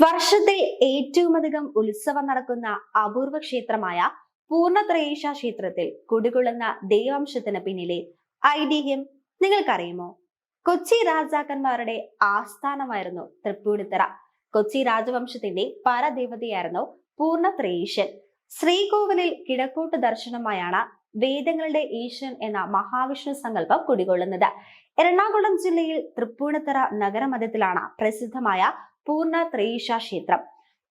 വർഷത്തിൽ ഏറ്റവും അധികം ഉത്സവം നടക്കുന്ന അപൂർവ ക്ഷേത്രമായ പൂർണത്രയേഷ ക്ഷേത്രത്തിൽ കുടികൊള്ളുന്ന ദൈവംശത്തിന് പിന്നിലെ ഐതിഹ്യം നിങ്ങൾക്കറിയുമോ? കൊച്ചി രാജാക്കന്മാരുടെ ആസ്ഥാനമായിരുന്നു തൃപ്പൂണിത്തറ. കൊച്ചി രാജവംശത്തിന്റെ പരദേവതയായിരുന്നു പൂർണത്രയേഷൻ ശ്രീകോവിലിൽ കിഴക്കോട്ട് ദർശനമായാണ് വേദങ്ങളുടെ ഈശ്വരൻ എന്ന മഹാവിഷ്ണു സങ്കല്പം കുടികൊള്ളുന്നത്. എറണാകുളം ജില്ലയിൽ തൃപ്പൂണിത്തറ നഗരമധ്യത്തിലാണ് പ്രസിദ്ധമായ പൂർണ ത്രയീശ ക്ഷേത്രം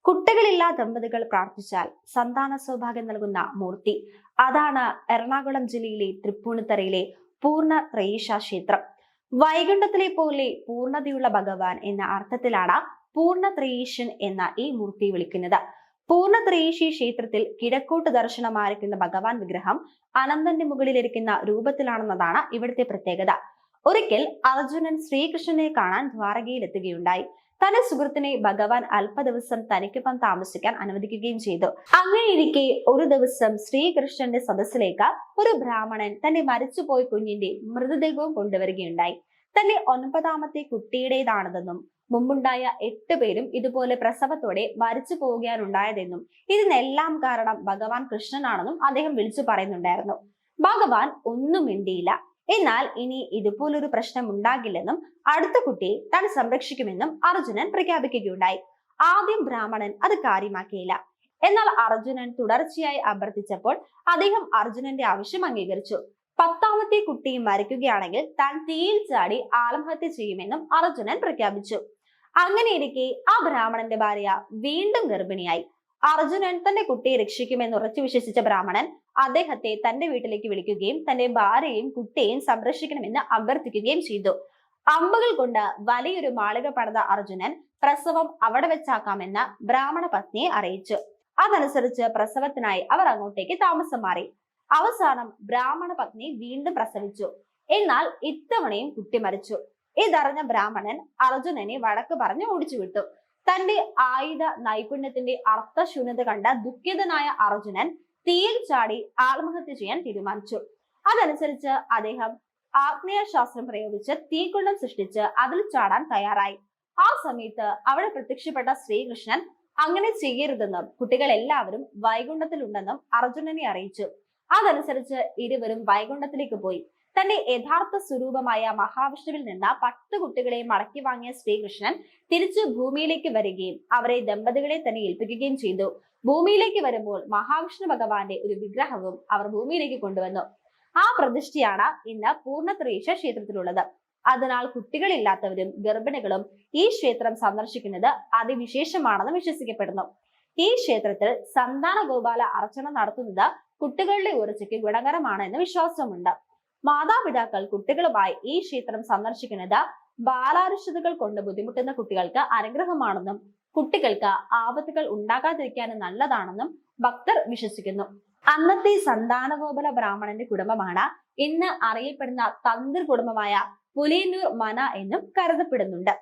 കുട്ടികളില്ലാ ദമ്പതികൾ പ്രാർത്ഥിച്ചാൽ സന്താന സൗഭാഗ്യം നൽകുന്ന മൂർത്തി. അതാണ് എറണാകുളം ജില്ലയിലെ തൃപ്പൂണിത്തറയിലെ പൂർണ ത്രയീശ ക്ഷേത്രം വൈകുണ്ഠത്തിലെ പോലെ പൂർണതയുള്ള ഭഗവാൻ എന്ന അർത്ഥത്തിലാണ് പൂർണ ത്രയീശൻ എന്ന ഈ മൂർത്തി വിളിക്കുന്നത്. പൂർണ ത്രയീശി ക്ഷേത്രത്തിൽ കിഴക്കോട്ട് ദർശനമായിരിക്കുന്ന ഭഗവാൻ വിഗ്രഹം അനന്തന്റെ മുകളിലിരിക്കുന്ന രൂപത്തിലാണെന്നതാണ് ഇവിടുത്തെ പ്രത്യേകത. ഒരിക്കൽ അർജുനൻ ശ്രീകൃഷ്ണനെ കാണാൻ ദ്വാരകയിൽ എത്തുകയുണ്ടായി തന്റെ സുഹൃത്തിനെ ഭഗവാൻ അല്പ ദിവസം തനിക്കൊപ്പം താമസിക്കാൻ അനുവദിക്കുകയും ചെയ്തു. അങ്ങനെയിരിക്കെ ഒരു ദിവസം ശ്രീകൃഷ്ണന്റെ സദസ്സിലേക്ക് ഒരു ബ്രാഹ്മണൻ തന്റെ മരിച്ചുപോയ കുഞ്ഞിന്റെ മൃതദേഹവും കൊണ്ടുവരികയുണ്ടായി. തന്റെ ഒൻപതാമത്തെ കുട്ടിയുടേതാണതെന്നും മുമ്പുണ്ടായ എട്ട് പേരും ഇതുപോലെ പ്രസവത്തോടെ മരിച്ചു പോവുകയാണുണ്ടായതെന്നും ഇതിനെല്ലാം കാരണം ഭഗവാൻ കൃഷ്ണനാണെന്നും അദ്ദേഹം വിളിച്ചു പറയുന്നുണ്ടായിരുന്നു. ഭഗവാൻ ഒന്നും മിണ്ടിയില്ല. എന്നാൽ ഇനി ഇതുപോലൊരു പ്രശ്നം ഉണ്ടാകില്ലെന്നും അടുത്ത കുട്ടിയെ താൻ സംരക്ഷിക്കുമെന്നും അർജുനൻ പ്രഖ്യാപിക്കുകയുണ്ടായി. ആദ്യം ബ്രാഹ്മണൻ അത് കാര്യമാക്കിയില്ല. എന്നാൽ അർജുനൻ തുടർച്ചയായി അഭ്യർത്ഥിച്ചപ്പോൾ അദ്ദേഹം അർജുനന്റെ ആവശ്യം അംഗീകരിച്ചു. പത്താമത്തെ കുട്ടി മരിക്കുകയാണെങ്കിൽ താൻ തീയിൽ ചാടി ആത്മഹത്യ ചെയ്യുമെന്നും അർജുനൻ പ്രഖ്യാപിച്ചു. അങ്ങനെയിരിക്കെ ആ ബ്രാഹ്മണന്റെ ഭാര്യ വീണ്ടും ഗർഭിണിയായി. അർജുനൻ തന്റെ കുട്ടിയെ രക്ഷിക്കുമെന്ന് ഉറച്ചു വിശ്വസിച്ച ബ്രാഹ്മണൻ അദ്ദേഹത്തെ തന്റെ വീട്ടിലേക്ക് വിളിക്കുകയും തന്റെ ഭാര്യയും കുട്ടിയെയും സംരക്ഷിക്കണമെന്ന് അഭ്യർത്ഥിക്കുകയും ചെയ്തു. അമ്പുകൾ കൊണ്ട് വലിയൊരു മാളിക പണിത അർജുനൻ പ്രസവം അവിടെ വെച്ചാക്കാമെന്ന് ബ്രാഹ്മണ പത്നിയെ അറിയിച്ചു. അതനുസരിച്ച് പ്രസവത്തിനായി അവർ അങ്ങോട്ടേക്ക് താമസം മാറി. അവസാനം ബ്രാഹ്മണ പത്നി വീണ്ടും പ്രസവിച്ചു. എന്നാൽ ഇത്തവണയും കുട്ടി മരിച്ചു. ഇതറിഞ്ഞ ബ്രാഹ്മണൻ അർജുനനെ വടക്ക് പറഞ്ഞ് ഓടിച്ചു വിട്ടു തന്റെ ആയുധ നൈപുണ്യത്തിന്റെ അർത്ഥശൂന്യത കണ്ട ദുഃഖിതനായ അർജുനൻ തീയിൽ ചാടി ആത്മഹത്യ ചെയ്യാൻ തീരുമാനിച്ചു. അതനുസരിച്ച് അദ്ദേഹം ആഗ്നേയ ശാസ്ത്രം പ്രയോഗിച്ച് തീക്കുണ്ടം സൃഷ്ടിച്ച് അതിൽ ചാടാൻ തയ്യാറായി. ആ സമയത്ത് അവിടെ പ്രത്യക്ഷപ്പെട്ട ശ്രീകൃഷ്ണൻ അങ്ങനെ ചെയ്യരുതെന്നും കുട്ടികൾ എല്ലാവരും വൈകുണ്ഠത്തിലുണ്ടെന്നും അർജുനനെ അറിയിച്ചു. അതനുസരിച്ച് ഇരുവരും വൈകുണ്ഠത്തിലേക്ക് പോയി. തന്റെ യഥാർത്ഥ സ്വരൂപമായ മഹാവിഷ്ണുവിൽ നിന്ന് പത്ത് കുട്ടികളെ മടക്കി വാങ്ങിയ ശ്രീകൃഷ്ണൻ തിരിച്ചു ഭൂമിയിലേക്ക് വരികയും അവരെ ദമ്പതികളെ തന്നെ ഏൽപ്പിക്കുകയും ചെയ്തു. ഭൂമിയിലേക്ക് വരുമ്പോൾ മഹാവിഷ്ണു ഭഗവാന്റെ ഒരു വിഗ്രഹവും അവർ ഭൂമിയിലേക്ക് കൊണ്ടുവന്നു. ആ പ്രതിഷ്ഠയാണ് ഇന്ന് പൂർണത്രയീശ ക്ഷേത്രത്തിലുള്ളത്. അതിനാൽ കുട്ടികളില്ലാത്തവരും ഗർഭിണികളും ഈ ക്ഷേത്രം സന്ദർശിക്കുന്നത് അതിവിശേഷമാണെന്ന് വിശ്വസിക്കപ്പെടുന്നു. ഈ ക്ഷേത്രത്തിൽ സന്താന ഗോപാല അർച്ചന നടത്തുന്നത് കുട്ടികളുടെ ഉയർച്ചയ്ക്ക് ഗുണകരമാണ് എന്ന് വിശ്വാസമുണ്ട്. മാതാപിതാക്കൾ കുട്ടികളുമായി ഈ ക്ഷേത്രം സന്ദർശിക്കുന്നത് ബാലാരിഷ്ടതകൾ കൊണ്ട് ബുദ്ധിമുട്ടുന്ന കുട്ടികൾക്ക് അനുഗ്രഹമാണെന്നും കുട്ടികൾക്ക് ആപത്തുകൾ ഉണ്ടാകാതിരിക്കാനും നല്ലതാണെന്നും ഭക്തർ വിശ്വസിക്കുന്നു. അന്നത്തെ സന്താനഗോപല ബ്രാഹ്മണന്റെ കുടുംബമാണ് ഇന്ന് അറിയപ്പെടുന്ന തന്ത്രി കുടുംബമായ പുലിയന്നൂർ മന എന്നും കരുതപ്പെടുന്നുണ്ട്.